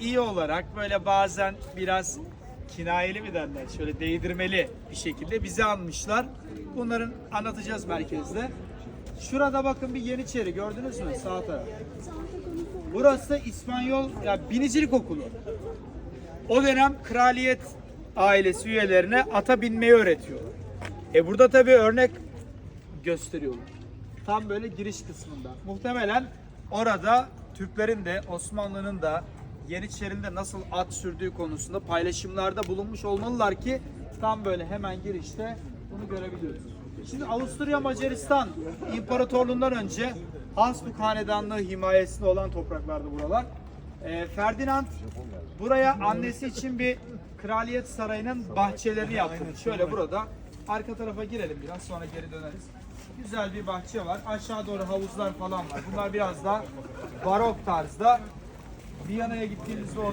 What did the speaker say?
iyi olarak böyle bazen biraz kinayeli mi derler şöyle değdirmeli bir şekilde bizi anmışlar. Bunların anlatacağız merkezde. Şurada bakın bir Yeniçeri gördünüz mü sağ taraf. Burası İspanyol ya binicilik okulu. O dönem kraliyet ailesi üyelerine ata binmeyi öğretiyorlar. E burada tabii örnek gösteriyorlar. Tam böyle giriş kısmında. Muhtemelen orada Türklerin de Osmanlı'nın da Yeniçeri'nin nasıl at sürdüğü konusunda paylaşımlarda bulunmuş olmalılar ki tam böyle hemen girişte bunu görebiliyoruz. Şimdi Avusturya Macaristan İmparatorluğundan önce Habsburg Hanedanlığı himayesinde olan topraklardı buralar. Ee, Ferdinand buraya annesi için bir kraliyet sarayının bahçelerini yaptı. Şöyle burada arka tarafa girelim biraz sonra geri döneriz. Güzel bir bahçe var. Aşağı doğru havuzlar falan var. Bunlar biraz da barok tarzda. Viyana'ya gittiğimizde o